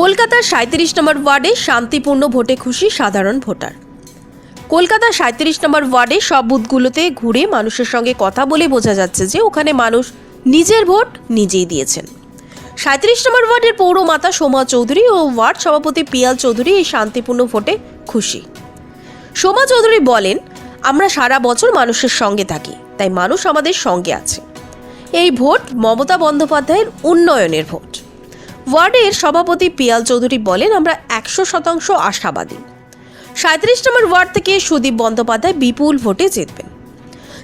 কলকাতার সাঁত্রিশ নম্বর ওয়ার্ডে শান্তিপূর্ণ ভোটে খুশি সাধারণ ভোটার। কলকাতার সাঁত্রিশ নম্বর ওয়ার্ডে সব বুথগুলোতে ঘুরে মানুষের সঙ্গে কথা বলে বোঝা যাচ্ছে যে ওখানে মানুষ নিজের ভোট নিজেই দিয়েছেন। সাঁত্রিশ নম্বর ওয়ার্ডের পৌরমাতা সোমা চৌধুরী ও ওয়ার্ড সভাপতি পিয়াল চৌধুরী এই শান্তিপূর্ণ ভোটে খুশি। সোমা চৌধুরী বলেন, আমরা সারা বছর মানুষের সঙ্গে থাকি, তাই মানুষ আমাদের সঙ্গে আছে। এই ভোট মমতা বন্দ্যোপাধ্যায়ের উন্নয়নের ভোট। ওয়ার্ডের সভাপতি পিয়াল চৌধুরী বলেন, আমরা একশো শতাংশ আশাবাদী। সাঁত্রিশ নম্বর ওয়ার্ড থেকে সুদীপ বন্দ্যোপাধ্যায় বিপুল ভোটে জিতবেন।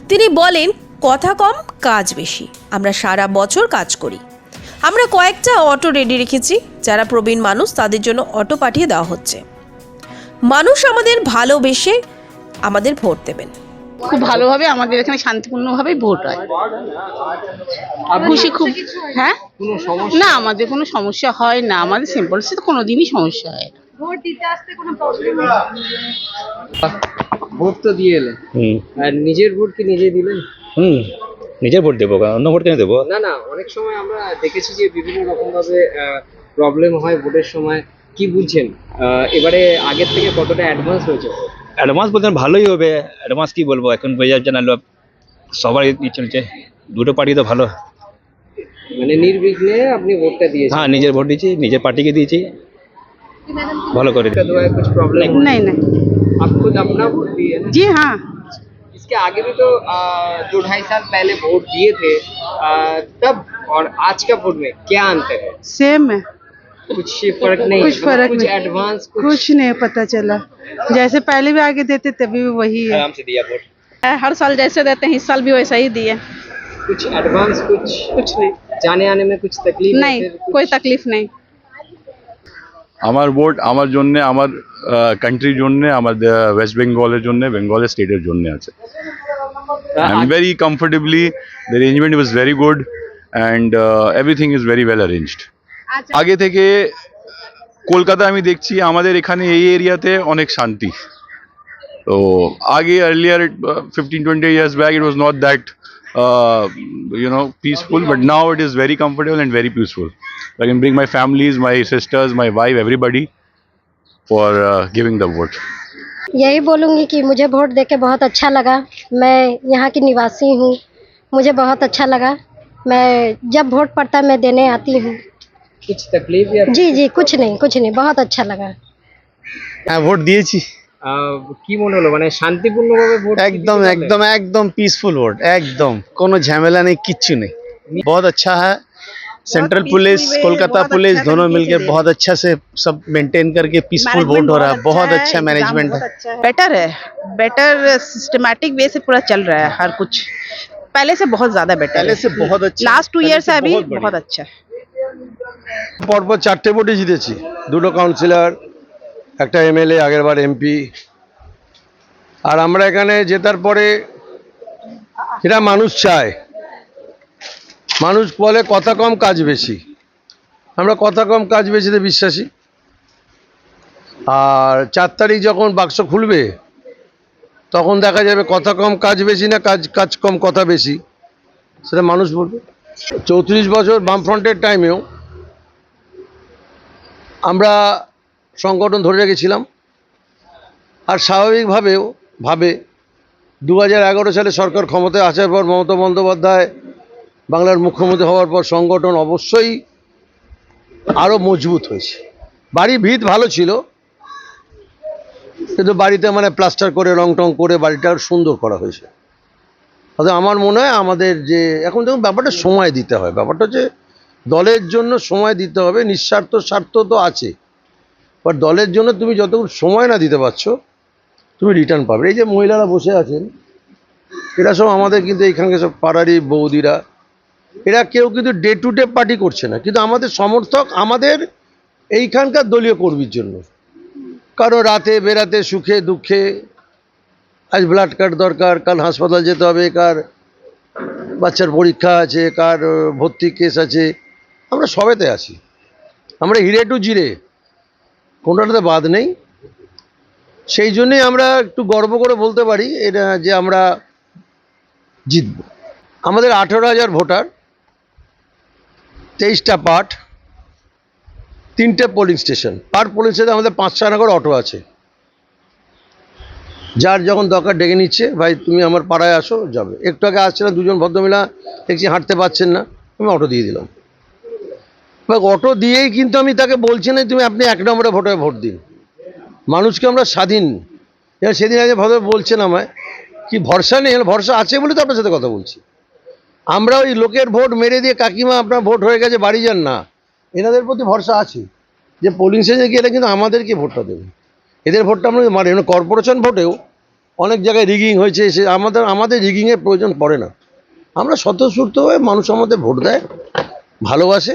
তিনি বলেন, কথা কম, কাজ বেশি। আমরা সারা বছর কাজ করি। আমরা কয়েকটা অটো রেডি রেখেছি। যারা প্রবীণ মানুষ, তাদের জন্য অটো পাঠিয়ে দেওয়া হচ্ছে। মানুষ আমাদের ভালোবেসে আমাদের ভোট দেবেন। খুব ভালোভাবে আমাদের এখানে শান্তিপূর্ণভাবেই ভোট হয়। খুশি খুব হ্যাঁ? না আমাদের কোনো সমস্যা হয় না। আমাদের সিম্পল তো কোনো দিনই সমস্যা হয় না। ভোট তো দিয়ে এলেন আর নিজের ভোট কি নিজে দিলেন হুম নিজের ভোট দেবো কারণ অন্য ভোট কেন দেবো? না না অনেক সময় আমরা দেখেছি যে বিভিন্ন রকম ভাবে প্রবলেম হয় ভোটের সময়। কি বুঝছেন? আহ, এবারে আগের থেকে কতটা অ্যাডভান্স হয়েছে? অ্যাডভান্স বলতে ভালোই হবে অ্যাডভান্স কি বলবো এখন বোঝা যাচ্ছে না লোক সবাই ই চলছে দুটো পার্টি তো ভালো মানে নির্বিঘ্নে আপনি ভোটটা দিয়েছেন হ্যাঁ নিজের ভোট দিয়েছি নিজের পার্টিকে দিয়েছি ভালো করে इसका दुआ है, कुछ प्रॉब्लम नहीं नहीं आप खुद अपना वोट दिए ना जी हाँ इसके आगे भी तो आ, दो ढाई साल पहले वोट दिए थे आ, तब और आज का वोट में क्या अंतर है सेम है कुछ फर्क नहीं कुछ मतलब फर्क कुछ नहीं। एडवांस कुछ, कुछ नहीं पता चला जैसे पहले भी आगे देते तभी भी वही है आराम से दिया वोट हर साल जैसे देते हैं इस साल भी वैसा ही दिए कुछ एडवांस कुछ कुछ नहीं जाने आने में कुछ तकलीफ है नहीं फिर कुछ- कोई तकलीफ नहीं আমার ভোট আমার জন্য আমার কান্ট্রির জন্য আমার ওয়েস্ট বেঙ্গলের জন্য বেঙ্গলের স্টেটের জন্য আছে I am very comfortably the arrangement was very good and everything is very well arranged আগে থেকে কলকাতা আমি দেখছি আমাদের এখানে এই এরিয়াতে অনেক শান্তি তো আগে earlier fifteen twenty years back it was not that you know peaceful but now it is very comfortable and very peaceful i can bring my families my sisters my wife everybody for uh, giving the vote यही बोलूँगी कि मुझे vote देके बहुत अच्छा लगा मैं यहाँ की निवासी हूँ मुझे बहुत अच्छा लगा मैं जब वोट पड़ता है मैं देने आती हूँ कुछ तकलीफ़ या जी জি कुछ नहीं कुछ नहीं बहुत अच्छा लगा। হ্যাঁ ভোট দিয়েছি আহ, কি एकदम एकदम पीसफुल वोट एकदम। कोनो झमेला नहीं किच्छु नहीं। बहुत अच्छा है। सेंट्रल पुलिस कोलकाता पुलिस दोनों मिलकर बहुत अच्छा से सब मेंटेन करके पीसफुल वोट हो रहा है। अच्छा बहुत अच्छा मैनेजमेंट है। बेटर है। बेटर सिस्टमेटिक वे से पूरा चल रहा है हर कुछ। पहले से बहुत ज़्यादा बेटर पहले है। से बहुत अच्छा लास्ट टू ईयर से अभी बहुत बहुत अच्छा है। পরপর চারটে ভোটে জিতেছি। দুটো কাউন্সিলর একটা এমএলএ আগেরবার এমপি আর আমরা এখানে জেতার পরে এটা মানুষ চায়। মানুষ বলে কথা কম, কাজ বেশি। আমরা কথা কম, কাজ বেশিতে বিশ্বাসী। আর চার তারিখ যখন বাক্স খুলবে, তখন দেখা যাবে কথা কম, কাজ বেশি না কাজ কাজ কম, কথা বেশি। সেটা মানুষ বলবে। চৌত্রিশ বছর বামফ্রন্টের টাইমেও আমরা সংগঠন ধরে রেখেছিলাম। আর স্বাভাবিকভাবেও ভাবে দু হাজার এগারো সালে সরকার ক্ষমতায় আসার পর মমতা বন্দ্যোপাধ্যায় বাংলার মুখ্যমন্ত্রী হওয়ার পর সংগঠন অবশ্যই আরও মজবুত হয়েছে। বাড়ি ভিত ভালো ছিল, কিন্তু বাড়িতে মানে প্লাস্টার করে রং টং করে বাড়িটা সুন্দর করা হয়েছে। অর্থাৎ আমার মনে হয় আমাদের যে এখন দেখুন ব্যাপারটা সময় দিতে হয়। ব্যাপারটা হচ্ছে দলের জন্য সময় দিতে হবে, নিঃস্বার্থ স্বার্থ তো আছে। বাট দলের জন্য তুমি যতক্ষণ সময় না দিতে পারছ, তুমি রিটার্ন পাবে। এই যে মহিলারা বসে আছেন, এরা সব আমাদের কিন্তু এইখানকার সব পাড়ারই বৌদিরা, এরা কেউ কিন্তু ডে টু ডে পার্টি করছে না। কিন্তু আমাদের সমর্থক আমাদের এইখানকার দলীয় কর্মীর জন্য। কারও রাতে বেরাতে সুখে দুঃখে, আজ ব্লাড কার্ড দরকার, কাল হাসপাতাল যেতে হবে, কার বাচ্চার পরীক্ষা আছে, কার ভর্তি কেস আছে আমরা সবেতে আছি। আমরা হিরে টু জিরে, কোনোটাতে বাদ নেই। সেই জন্যই আমরা একটু গর্ব করে বলতে পারি, এটা যে আমরা জিতব। আমাদের আঠেরো হাজার ভোটার, তেইশটা পার্ট, তিনটে পোলিং স্টেশন পার পোলিং স্টেশনে আমাদের পাঁচ ছয় করে অটো আছে। যার যখন দরকার ডেকে নিচ্ছে, ভাই তুমি আমার পাড়ায় আসো, যাবে। একটু আগে আসছে না দুজন ভদ্রমিলা দেখছি হাঁটতে পারছেন না, আমি অটো দিয়ে দিলাম। এবার অটো দিয়েই কিন্তু আমি তাকে বলছি না, তুমি আপনি এক নম্বরে ভোটে ভোট দিন। মানুষকে আমরা স্বাধীন। সেদিন আগে ভদ্র বলছেন আমায়, কি ভরসা নেই? ভরসা আছে বলে তো আপনার সাথে কথা বলছি। আমরা ওই লোকের ভোট মেরে দিয়ে, কাকিমা আপনার ভোট হয়ে গেছে, বাড়ি যান না। এনাদের প্রতি ভরসা আছে যে পোলিং স্টেশনে গেলে কিন্তু আমাদেরকে ভোটটা দেবে। এদের ভোটটা আমরা মারি কর্পোরেশন ভোটেও অনেক জায়গায় রিগিং হয়েছে সে আমাদের আমাদের রিগিংয়ের প্রয়োজন পড়ে না। আমরা স্বতঃস্ফূর্ত হয়ে মানুষ আমাদের ভোট দেয়, ভালোবাসে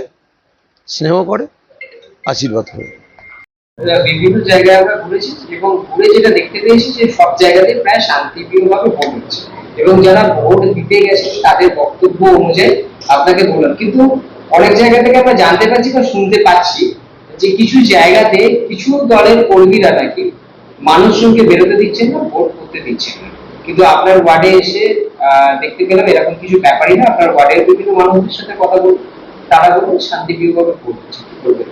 স্নেহ করে, আশীর্বাদ করে। বিভিন্ন জায়গায় আমরা ঘুরেছি এবং ঘুরে যেটা দেখতে পেয়েছি যে সব জায়গাতে প্রায় ভোট হচ্ছে। এবং যারা ভোট দিতে গেছে, তাদের বক্তব্য অনুযায়ী আপনাকে বললাম। কিন্তু অনেক জায়গা থেকে আমরা জানতে পারছি বা শুনতে পাচ্ছি যে কিছু জায়গাতে কিছু দলের কর্মীরা নাকি মানুষজনকে বেরোতে দিচ্ছেন না, ভোট করতে দিচ্ছেন না। কিন্তু আপনার ওয়ার্ডে এসে দেখতে পেলাম এরকম কিছু ব্যাপারই না। আপনার ওয়ার্ডের বিভিন্ন মানুষদের সাথে কথা বলুন। তারা বলুন শান্তিপ্রিয়ভাবে ভোট হচ্ছে কি করবেন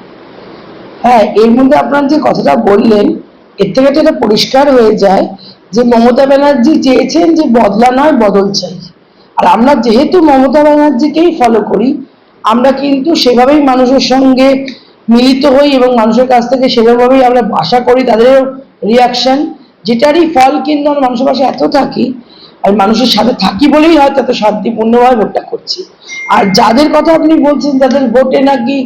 হ্যাঁ এর মধ্যে আপনার যে কথাটা বললেন, এর থেকে তো এটা পরিষ্কার হয়ে যায় যে মমতা ব্যানার্জি চেয়েছেন যে বদলা নয়, বদল চাই। আর আমরা যেহেতু মমতা ব্যানার্জিকেই ফলো করি, আমরা কিন্তু সেভাবেই মানুষের সঙ্গে মিলিত হই এবং মানুষের কাছ থেকে সেভাবেই আমরা আশা করি তাদেরও রিয়াকশন যেটারই ফল কিন্তু আমরা মানুষের পাশে এত থাকি আর মানুষের সাথে থাকি বলেই হয়তো এত শান্তিপূর্ণভাবে ভোটটা করছি। আর যাদের কথা আপনি বলছেন, যাদের ভোটে নাকি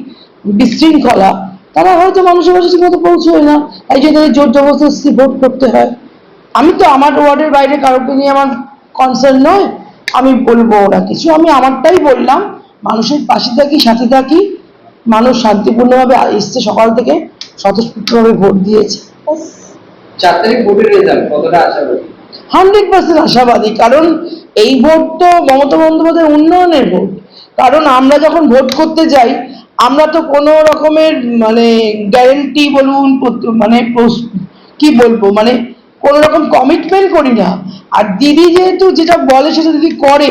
বিশৃঙ্খলা, তারা হয়তো মানুষের কাছে ঠিক মতো পৌঁছয় না। তাই জন্য তাদের জোর জবরদস্তি ভোট করতে হয়। আমি তো আমার ওয়ার্ডের বাইরে কারোকে নিয়ে আমার কনসার্ন নয়। আমি বলব ওরা কিছু। আমি আমারটাই বললাম, মানুষের পাশে থাকি, সাথে থাকি। মানুষ শান্তিপূর্ণভাবে এসছে সকাল থেকে, স্বতঃস্ফূর্তভাবে ভোট দিয়েছে। চার তারিখ ভোটের রেজাল্ট কতটা আশাবাদী হান্ড্রেড পার্সেন্ট আশাবাদী, কারণ এই ভোট তো মমতা বন্দ্যোপাধ্যায়ের উন্নয়নের ভোট। কারণ আমরা যখন ভোট করতে যাই, আমরা তো কোনো রকমের মানে গ্যারেন্টি বলুন মানে কি বলব মানে কোনো রকম কমিটমেন্ট করি না। আর দিদি যেহেতু যেটা বলে সেটা দিদি করে,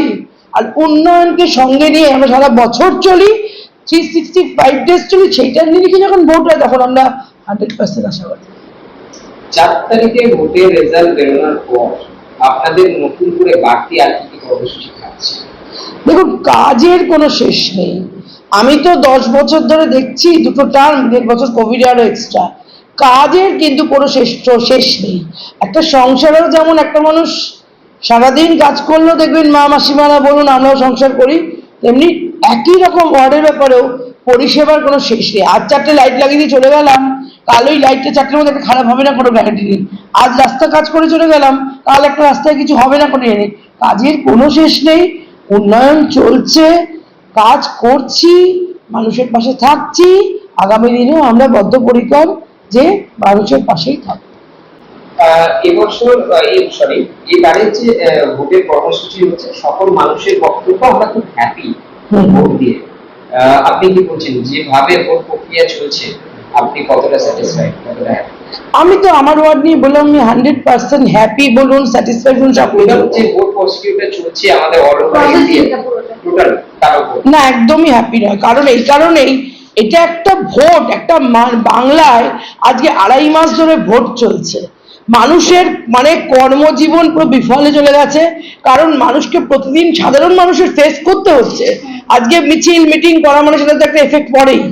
আর উন্নয়নকে সঙ্গে নিয়ে আমরা সারা বছর চলি থ্রি সিক্সটি ফাইভ ডেজ চলি সেইটার নিরিখে যখন ভোট হয়, তখন আমরা হান্ড্রেড পার্সেন্ট আশাবাদী। চার তারিখে ভোটের রেজাল্ট বেরোনোর পর আপনাদের নতুন করে বাড়তি আর কি কর্মসূচি থাকছে? দেখুন, কাজের কোনো শেষ নেই। আমি তো দশ বছর ধরে দেখছি দুটো টার্ম দেড় বছর কোভিড আরও এক্সট্রা কাজের কিন্তু কোনো শেষ শেষ নেই। একটা সংসারেও যেমন একটা মানুষ সারাদিন কাজ করলেও দেখবেন মা মাসিমারা বলুন, আমরাও সংসার করি, তেমনি একই রকম ওয়ার্ডের ব্যাপারেও পরিষেবার কোনো শেষ নেই। আজ চারটে লাইট লাগিয়ে দিয়ে চলে গেলাম। কাল ওই লাইটটা চারটের মধ্যে একটা খারাপ হবে না কোনো গ্যারান্টি নেই। আজ রাস্তা কাজ করে চলে গেলাম কাল একটা রাস্তায় কিছু হবে না কোনো ইয়ে নেই। কাজের কোনো শেষ নেই উন্নয়ন চলছে কাজ করছি মানুষের পাশে থাকছি আগামী দিনেও আমরা বদ্ধপরিকর যে মানুষের পাশেই থাকব। এবছর সরি এবারের যে ভোটের কর্মসূচি হচ্ছে সকল মানুষের বক্তব্য আমরা খুব হ্যাপি। ভোট দিয়ে। আপনি কি বলছেন? যেভাবে ভোট প্রক্রিয়া চলছে আপনি কতটা স্যাটিসফাইড কতটা আমি তো আমার ওয়ার্ড নিয়ে বললাম আমি হান্ড্রেড পার্সেন্ট হ্যাপি বলুন স্যাটিসফাইড বলুন সব বলতে যে ভোট প্রসিকিউটা চলছে আমাদের অল টোটাল না একদমই হ্যাপি নয়। কারণ এই কারণেই এটা একটা ভোট একটা বাংলায় আজকে আড়াই মাস ধরে ভোট চলছে। মানুষের মানে কর্মজীবন পুরো বিফলে চলে গেছে। কারণ মানুষকে প্রতিদিন সাধারণ মানুষের ফেস করতে হচ্ছে। আজকে মিছিল মিটিং করা মানে সেটা তো একটা এফেক্ট পড়েই।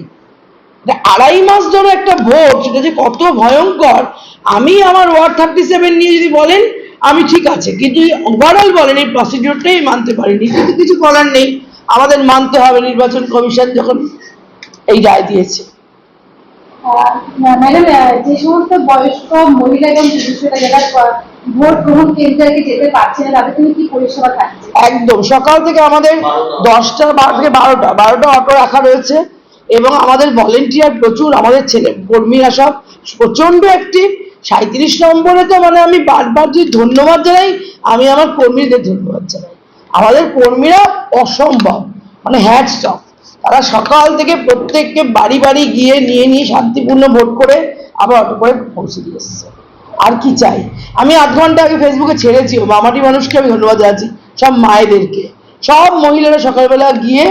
আড়াই মাস ধরে একটা ভোট সেটা যে কত ভয়ঙ্কর আমি আমার ওয়ার্ড থার্টি সেভেন নিয়ে যদি বলেন আমি ঠিক আছে। কিন্তু ওভারঅল বলেন এই প্রসিডিওরটাই মানতে পারিনি। কিন্তু কিছু করার নেই। আমাদের মানতে হবে নির্বাচন কমিশন যখন এই রায় দিয়েছে। ম্যাডাম যে সমস্ত বয়স্ক মহিলা এবং পুরুষেরা যারা ভোট গ্রহণ কেন্দ্রে যেতে পারছে না তাদের জন্য কি পরিষেবা থাকছে? একদম। সকাল থেকে আমাদের দশটা থেকে বারোটা বারোটা অটো রাখা রয়েছে। এবং আমাদের ভলেন্টিয়ার প্রচুর, আমাদের ছেলে কর্মীরা সব প্রচণ্ড অ্যাক্টিভ সাঁত্রিশ নম্বরে তো মানে আমি বারবার যে ধন্যবাদ জানাই, আমি আমার কর্মীদের ধন্যবাদ জানাই। আমাদের কর্মীরা অসম্ভব মানে হ্যাড স্টপ তারা সকাল থেকে প্রত্যেককে বাড়ি বাড়ি গিয়ে নিয়ে নিয়ে শান্তিপূর্ণ ভোট করে আবার অটো করে পৌঁছে দিয়ে এসছে। আর কি চাই? আমি আধ ঘণ্টা আগে ফেসবুকে ছেড়েছি মামাটি মানুষকে আমি ধন্যবাদ জানাচ্ছি, সব মায়েদেরকে। সব মহিলারা সকালবেলা গিয়ে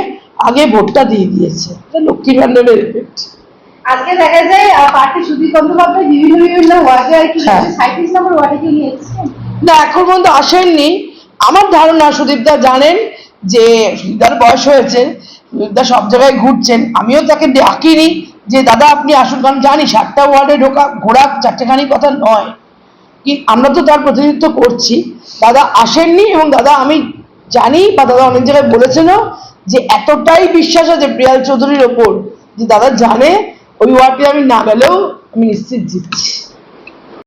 আগে ভোটটা দিয়ে দিয়েছে। লক্ষ্মীর ভান্ডারের এফেক্ট আজকে দেখা যায় পার্টি সুদীপ বন্দ্যোপাধ্যায় বিভিন্ন বিভিন্ন ওয়ার্ডে আর কি হ্যাঁ। সাঁত্রিশ নম্বর ওয়ার্ডে কি নিয়ে না এখন পর্যন্ত আসেননি। আমার ধারণা সুদীপদা জানেন যে সুদীপদার বয়স হয়েছে সুদীপদা সব জায়গায় ঘুরছেন। আমিও তাকে ডাকিনি যে দাদা আপনি আসুন কারণ জানি সাতটা ওয়ার্ডে ঢোকা ঘোরা চারটেখানি কথা নয়। কি আমরা তো তার প্রতিনিধিত্ব করছি। দাদা আসেননি এবং দাদা আমি জানি বা দাদা অনেক জায়গায় বলেছেনও যে এতটাই বিশ্বাস আছে প্রিয়াল চৌধুরীর ওপর, যে দাদা জানে ওই ওয়ার্ডে আমি না গেলেও আমি নিশ্চিত জিতছি।